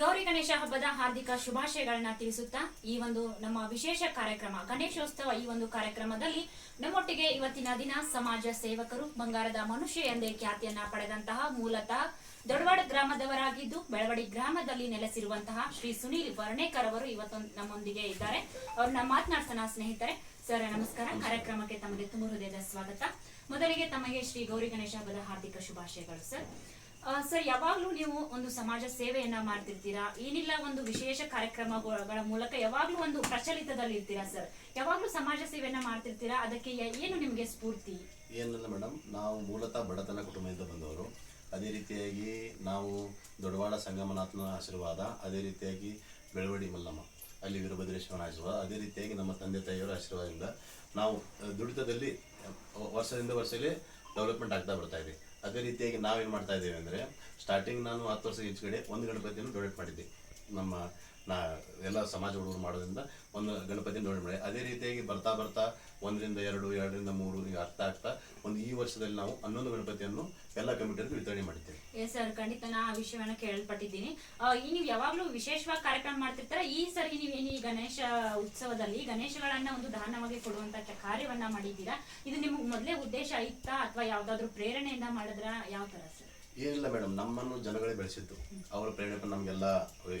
ಗೌರಿ ಗಣೇಶ ಹಬ್ಬದ ಹಾರ್ದಿಕ ಶುಭಾಶಯಗಳನ್ನ ತಿಳಿಸುತ್ತಾ ಈ ಒಂದು ನಮ್ಮ ವಿಶೇಷ ಕಾರ್ಯಕ್ರಮ, ಗಣೇಶೋತ್ಸವ ಈ ಒಂದು ಕಾರ್ಯಕ್ರಮದಲ್ಲಿ ನಮ್ಮೊಟ್ಟಿಗೆ ಇವತ್ತಿನ ದಿನ ಸಮಾಜ ಸೇವಕರು, ಬಂಗಾರದ ಮನುಷ್ಯ ಎಂದೇ ಖ್ಯಾತಿಯನ್ನ ಪಡೆದಂತಹ ಮೂಲತಃ ದೊಡವಾಡ ಗ್ರಾಮದವರಾಗಿದ್ದು, ಬೆಳವಡಿ ಗ್ರಾಮದಲ್ಲಿ ನೆಲೆಸಿರುವಂತಹ ಶ್ರೀ ಸುನೀಲ್ ವರ್ಣೇಕರ್ ಅವರು ಇವತ್ತು ನಮ್ಮೊಂದಿಗೆ ಇದ್ದಾರೆ. ಅವ್ರನ್ನ ಮಾತನಾಡ್ಸೋಣ ಸ್ನೇಹಿತರೆ. ಸರ್, ನಮಸ್ಕಾರ. ಕಾರ್ಯಕ್ರಮಕ್ಕೆ ತಮಗೆ ತುಂಬ ಹೃದಯದ ಸ್ವಾಗತ. ಮೊದಲಿಗೆ ತಮಗೆ ಶ್ರೀ ಗೌರಿ ಗಣೇಶ ಹಬ್ಬದ ಹಾರ್ದಿಕ ಶುಭಾಶಯಗಳು, ಸರ್. ಸರ್, ಯಾವಾಗ್ಲೂ ನೀವು ಒಂದು ಸಮಾಜ ಸೇವೆಯನ್ನ ಮಾಡ್ತಿರ್ತೀರಾ? ಏನಿಲ್ಲ ಒಂದು ವಿಶೇಷ ಕಾರ್ಯಕ್ರಮಗಳ ಮೂಲಕ ಯಾವಾಗ್ಲೂ ಒಂದು ಪ್ರಚಲಿತದಲ್ಲಿ ಇರ್ತೀರಾ, ಸರ್? ಯಾವಾಗ್ಲೂ ಸಮಾಜ ಸೇವೆಯನ್ನ ಮಾಡ್ತಿರ್ತೀರಾ? ಅದಕ್ಕೆ ಏನು ನಿಮಗೆ ಸ್ಫೂರ್ತಿ? ಏನಲ್ಲ, ಮೇಡಮ್. ನಾವು ಮೂಲತಃ ಬಡತನ ಕುಟುಂಬದಿಂದ ಬಂದವರು. ಅದೇ ರೀತಿಯಾಗಿ ನಾವು ದೊಡವಾಡ ಸಂಗಮನಾಥನ ಆಶೀರ್ವಾದ, ಅದೇ ರೀತಿಯಾಗಿ ಬೆಳವಡಿ ಮಲ್ಲಮ್ಮ, ಅಲ್ಲಿ ವೀರಭದ್ರೇಶ್ವರನ ಆಶೀರ್ವಾದ, ಅದೇ ರೀತಿಯಾಗಿ ನಮ್ಮ ತಂದೆ ತಾಯಿಯವರ ಆಶೀರ್ವಾದದಿಂದ ನಾವು ದುಡಿತದಲ್ಲಿ, ವರ್ಷದಿಂದ ವರ್ಷದಲ್ಲಿ ಡೆವಲಪ್ಮೆಂಟ್ ಆಗ್ತಾ ಬರ್ತಾ ಇದೆ. ಅದೇ ರೀತಿಯಾಗಿ ನಾವೇನು ಮಾಡ್ತಾ ಇದ್ದೇವೆ ಅಂದರೆ ಸ್ಟಾರ್ಟಿಂಗ್ ನಾನು ಹತ್ತು ವರ್ಷ ಈಚೆಗಡೆ ಒಂದು ಗಣಪತಿಯನ್ನು ಡೊನೇಟ್ ಮಾಡಿದ್ದೆ ನಮ್ಮ ನಾ ಎಲ್ಲ ಸಮಾಜ ಹುಡುಗರು ಮಾಡೋದ್ರಿಂದ ಒಂದು ಗಣಪತಿ ನೋಡಿ ಮಾಡಿ ಅದೇ ರೀತಿಯಾಗಿ ಬರ್ತಾ ಬರ್ತಾ ಒಂದರಿಂದ ಎರಡು, ಎರಡರಿಂದ ಮೂರು ಈಗ ಅರ್ಥ ಆಗ್ತಾ ಒಂದು ಈ ವರ್ಷದಲ್ಲಿ ನಾವು ಹನ್ನೊಂದು ಗಣಪತಿಯನ್ನು ಎಲ್ಲ ಕಮಿಟಿಯವ್ರಿಗೆ ವಿತರಣೆ ಮಾಡಿದ್ದೇವೆ. ಎಸ್ ಸರ್ ಖಂಡಿತ ನಾ ಆ ವಿಷಯವನ್ನು ಕೇಳಲ್ಪಟ್ಟಿದ್ದೀನಿ ಈ ನೀವು ಯಾವಾಗಲೂ ವಿಶೇಷವಾಗಿ ಕಾರ್ಯಕ್ರಮ ಮಾಡ್ತಿರ್ತಾರ? ಈ ಸರಿ ನೀವು ಈ ಗಣೇಶ ಉತ್ಸವದಲ್ಲಿ ಗಣೇಶಗಳನ್ನ ಒಂದು ದಾನವಾಗಿ ಕೊಡುವಂತ ಕಾರ್ಯವನ್ನ ಮಾಡಿದ್ದೀರಾ? ಇದು ನಿಮ್ಗೆ ಮೊದಲೇ ಉದ್ದೇಶ ಇತ್ತಾ ಅಥವಾ ಯಾವ್ದಾದ್ರು ಪ್ರೇರಣೆಯಿಂದ ಮಾಡಿದ್ರ? ಯಾವ ತರ ಸರ್ ಏನಿಲ್ಲ ಮೇಡಮ್, ನಮ್ಮನ್ನು ಜನಗಳೇ ಬೆಳೆಸಿದ್ದು. ಅವರ ಪ್ರೇರಣೆ ನಮಗೆಲ್ಲ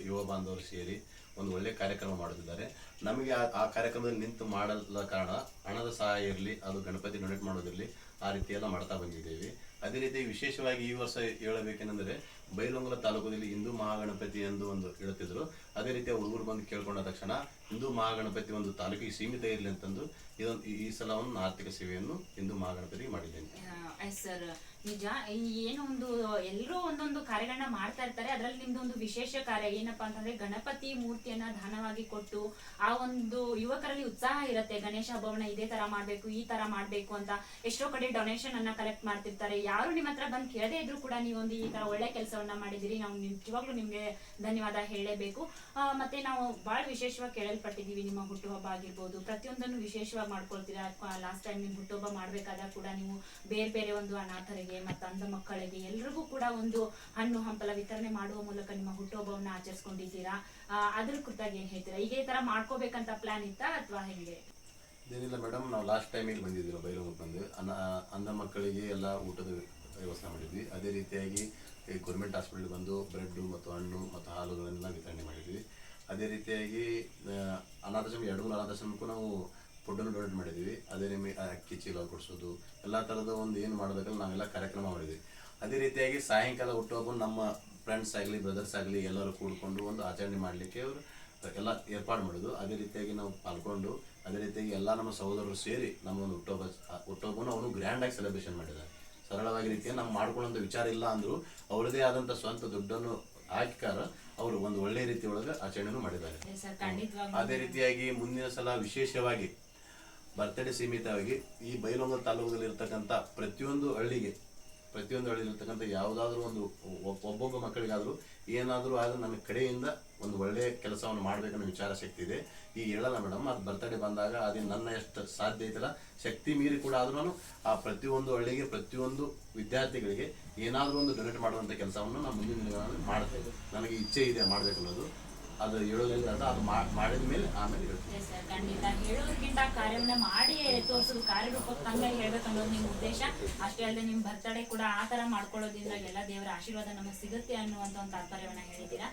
ಯುವ ಬಾಂಧವರು ಸೇರಿ ಒಂದು ಒಳ್ಳೆ ಕಾರ್ಯಕ್ರಮ ಮಾಡುತ್ತಿದ್ದಾರೆ. ನಮಗೆ ಆ- ಕಾರ್ಯಕ್ರಮದಲ್ಲಿ ನಿಂತು ಮಾಡಲ್ಲ ಕಾರಣ ಹಣದ ಸಹಾಯ ಇರಲಿ, ಅದು ಗಣಪತಿ ಡೊನೇಟ್ ಮಾಡೋದಿರಲಿ, ಆ ರೀತಿ ಎಲ್ಲ ಮಾಡ್ತಾ ಬಂದಿದ್ದೇವೆ. ಅದೇ ರೀತಿ ವಿಶೇಷವಾಗಿ ಈ ವರ್ಷ ಹೇಳಬೇಕೆಂದರೆ ಬೈಲೊಂಗಲ ತಾಲೂಕಿನಲ್ಲಿ ಹಿಂದೂ ಮಹಾಗಣಪತಿ ಎಂದು ಒಂದು ಹೇಳುತ್ತಿದ್ರು ಅದೇ ರೀತಿ ಹುಡುಗರು ಬಂದು ಕೇಳ್ಕೊಂಡ ತಕ್ಷಣ, ಹಿಂದೂ ಮಹಾಗಣಪತಿ ಒಂದು ತಾಲೂಕಿಗೆ ಸೀಮಿತ ಇರಲಿ ಅಂತಂದು ಇದೊಂದು ಈ ಸಲ ಒಂದು ಆರ್ಥಿಕ ಸೇವೆಯನ್ನು ಹಿಂದೂ ಮಹಾಗಣಪತಿಗೆ ಮಾಡಿದ್ದೇನೆ. ಸರ್. ನಿಜ ಏನು ಒಂದು, ಎಲ್ಲರೂ ಒಂದೊಂದು ಕಾರ್ಯಗಳನ್ನ ಮಾಡ್ತಾ ಇರ್ತಾರೆ. ಅದರಲ್ಲಿ ನಿಮ್ದು ಒಂದು ವಿಶೇಷ ಕಾರ್ಯ ಏನಪ್ಪಾ ಅಂತಂದ್ರೆ, ಗಣಪತಿ ಮೂರ್ತಿಯನ್ನ ದಾನವಾಗಿ ಕೊಟ್ಟು ಆ ಒಂದು ಯುವಕರಲ್ಲಿ ಉತ್ಸಾಹ ಇರುತ್ತೆ. ಗಣೇಶ ಹಬ್ಬವನ್ನ ಇದೇ ತರ ಮಾಡ್ಬೇಕು, ಈ ತರ ಮಾಡ್ಬೇಕು ಅಂತ ಎಷ್ಟೋ ಕಡೆ ಡೊನೇಷನ್ ಅನ್ನ ಕಲೆಕ್ಟ್ ಮಾಡ್ತಿರ್ತಾರೆ. ಯಾರು ನಿಮ್ಮ ಹತ್ರ ಬಂದು ಕೇಳದೇ ಇದ್ರು ಕೂಡ ನೀವೊಂದು ಈ ತರ ಒಳ್ಳೆ ಕೆಲಸವನ್ನ ಮಾಡಿದಿರಿ ನಾವು ನಿಜವಾಗ್ಲೂ ನಿಮ್ಗೆ ಧನ್ಯವಾದ ಹೇಳಲೇಬೇಕು ಮತ್ತೆ ನಾವು ಬಹಳ ವಿಶೇಷವಾಗಿ ಕೇಳಲ್ಪಟ್ಟಿದೀವಿ ನಿಮ್ಮ ಹುಟ್ಟುಹಬ್ಬ ಆಗಿರ್ಬೋದು. ಪ್ರತಿಯೊಂದನ್ನು ವಿಶೇಷವಾಗಿ ಮಾಡ್ಕೊಳ್ತೀರಾ? ಲಾಸ್ಟ್ ಟೈಮ್ ನಿಮ್ ಹುಟ್ಟುಹಬ್ಬ ಮಾಡ್ಬೇಕಾದಾಗ ಕೂಡ ನೀವು ಬೇರೆ ಬೇರೆ ಒಂದು ಅನಾಥರಿಗೆ ಮತ್ತೆ ಅಂಧ ಮಕ್ಕಳಿಗೆ ಎಲ್ರಿಗೂ ಕೂಡ ಒಂದು ಹಣ್ಣು, ಹಂಪಲ ವಿತರಣೆ ಮಾಡುವ ಮೂಲಕ ನಿಮ್ಮ ಹುಟ್ಟುಹಬ್ಬವನ್ನ ಆಚರಿಸ್ಕೊಂಡಿದ್ದೀರಾ? ಅದ್ರ ಕುರಿತಾಗಿ ಏನ್ ಹೇಳ್ತೀರಾ? ಈಗ ಈ ತರ ಮಾಡ್ಕೋಬೇಕಂತ ಪ್ಲಾನ್ ಇತ್ತಾ ಅಥವಾ ಹೆಂಗೆ? ಏನಿಲ್ಲ ಮೇಡಮ್ ನಾವು ಲಾಸ್ಟ್ ಟೈಮ್ ಇಲ್ಲಿ ಬಂದಿದ್ದೀವಿ ಬೈಲೂರಿಗೆ ಬಂದು. ಅನ್ನ ಅಂಧ ಮಕ್ಕಳಿಗೆ ಎಲ್ಲ ಊಟದ ವ್ಯವಸ್ಥೆ ಮಾಡಿದ್ವಿ. ಅದೇ ರೀತಿಯಾಗಿ ಈ ಗೌರ್ಮೆಂಟ್ ಹಾಸ್ಪಿಟ್ಲಿಗೆ ಬಂದು ಬ್ರೆಡ್ಡು ಮತ್ತು ಹಣ್ಣು, ಮತ್ತು ಹಾಲುಗಳನ್ನೆಲ್ಲ ವಿತರಣೆ ಮಾಡಿದ್ವಿ. ಅದೇ ರೀತಿಯಾಗಿ ಅನಾಥಶ್ರಮ, ಎರಡು ಮೂರು ಅನಾಥಾಶ್ರಮಕ್ಕೂ ನಾವು ಫುಡ್ಡನ್ನು ಡೊನೇಟ್ ಮಾಡಿದ್ವಿ ಅದೇ ನಿಮಗೆ ಅಕ್ಕಿ, ಚೀಲ ಕೊಡಿಸೋದು, ಎಲ್ಲ ಥರದ ಒಂದು ಏನು ಮಾಡಬೇಕಲ್ಲ, ನಾವೆಲ್ಲ ಕಾರ್ಯಕ್ರಮ ಮಾಡಿದ್ವಿ. ಅದೇ ರೀತಿಯಾಗಿ ಸಾಯಂಕಾಲ ಹುಟ್ಟುವಾಗ ನಮ್ಮ ಫ್ರೆಂಡ್ಸ್ ಆಗಲಿ ಬ್ರದರ್ಸ್ ಆಗಲಿ ಎಲ್ಲರೂ ಕೂಡಿಕೊಂಡು ಒಂದು ಆಚರಣೆ ಮಾಡಲಿಕ್ಕೆ ಅವರು ಎಲ್ಲ ಏರ್ಪಾಡು ಮಾಡೋದು ಅದೇ ರೀತಿಯಾಗಿ ನಾವು ಪಾಲ್ಗೊಂಡು ಅದೇ ರೀತಿಯಾಗಿ ಎಲ್ಲ ನಮ್ಮ ಸಹೋದರರು ಸೇರಿ ನಮ್ಮ ಒಂದು ಹುಟ್ಟುಹಬ್ಬ ಹುಟ್ಟುಹಬ್ಬನ ಅವನು ಗ್ರ್ಯಾಂಡಾಗಿ ಸೆಲೆಬ್ರೇಷನ್ ಮಾಡಿದ್ದಾರೆ ಸರಳವಾಗಿ ರೀತಿಯ ನಾವು ಮಾಡ್ಕೊಳ್ಳೋಂಥ ವಿಚಾರ ಇಲ್ಲ ಅಂದರೂ ಅವರದೇ ಆದಂಥ ಸ್ವಂತ ದುಡ್ಡನ್ನು ಹಾಕಿಕಾರ ಅವರು ಒಂದು ಒಳ್ಳೆಯ ರೀತಿ ಒಳಗೆ ಆಚರಣೆಯನ್ನು ಮಾಡಿದ್ದಾರೆ. ಅದೇ ರೀತಿಯಾಗಿ ಮುಂದಿನ ಸಲ ವಿಶೇಷವಾಗಿ ಬರ್ತಡೇ ಸೀಮಿತವಾಗಿ ಈ ಬೈಲೊಂಗ ತಾಲೂಕಲ್ಲಿ ಇರ್ತಕ್ಕಂಥ ಪ್ರತಿಯೊಂದು ಹಳ್ಳಿಗೆ ಪ್ರತಿಯೊಂದು ಹಳ್ಳಿಲಿರ್ತಕ್ಕಂಥ ಯಾವುದಾದ್ರೂ ಒಂದು ಒಬ್- ಒಬ್ಬೊಬ್ಬ ಮಕ್ಕಳಿಗಾದರೂ ಏನಾದರೂ ಆದರೂ ನನ್ನ ಕಡೆಯಿಂದ ಒಂದು ಒಳ್ಳೆಯ ಕೆಲಸವನ್ನು ಮಾಡಬೇಕನ್ನೋ ವಿಚಾರ ಶಕ್ತಿ ಇದೆ. ಈ ಹೇಳಲ್ಲ ಮೇಡಮ್, ಅದು ಬರ್ತಡೇ ಬಂದಾಗ ಅದೇ ನನ್ನ ಎಷ್ಟು ಸಾಧ್ಯ ಐತಲ್ಲ, ಶಕ್ತಿ ಮೀರಿ ಕೂಡ ಆದ್ರೂ ಆ ಪ್ರತಿಯೊಂದು ಹಳ್ಳಿಗೆ, ಪ್ರತಿಯೊಂದು ವಿದ್ಯಾರ್ಥಿಗಳಿಗೆ ಏನಾದರೂ ಒಂದು ಡೊನೇಟ್ ಮಾಡುವಂಥ ಕೆಲಸವನ್ನು ನಾನು ಮುಂದಿನ ದಿನಗಳಲ್ಲಿ ಮಾಡ್ತೇವೆ ನನಗೆ ಇಚ್ಛೆ ಇದೆ ಮಾಡಬೇಕು ಅದು ಹೇಳೋದ್ರಿಂದ ಅದು ಮಾಡಿದ ಮೇಲೆ ಆಮೇಲೆ ಹೇಳ್ತೀನಿ. ಸರ್ ಖಂಡಿತ. ಹೇಳೋದಕ್ಕಿಂತ ಕಾರ್ಯವನ್ನ ಮಾಡಿ ತೋರಿಸೋದು ಕಾರ್ಯರೂಪಕ್ಕೆ ತಂಗಾಗಿ ಹೇಳ್ಬೇಕನ್ನೋದು ನಿಮ್ಮ ಉದ್ದೇಶ. ಅಷ್ಟೇ ಅಲ್ಲದೆ ನಿಮ್ಮ ಬರ್ತಡೇ ಕೂಡ ಆ ಥರ ಮಾಡ್ಕೊಳ್ಳೋದ್ರಿಂದ ಎಲ್ಲ ದೇವರ ಆಶೀರ್ವಾದ ನಮಗೆ ಸಿಗುತ್ತೆ ಅನ್ನುವಂಥ ಒಂದು ತಾತ್ಪರ್ಯವನ್ನ ಹೇಳಿದ್ದೀರಾ.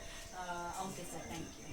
Okay sir thank you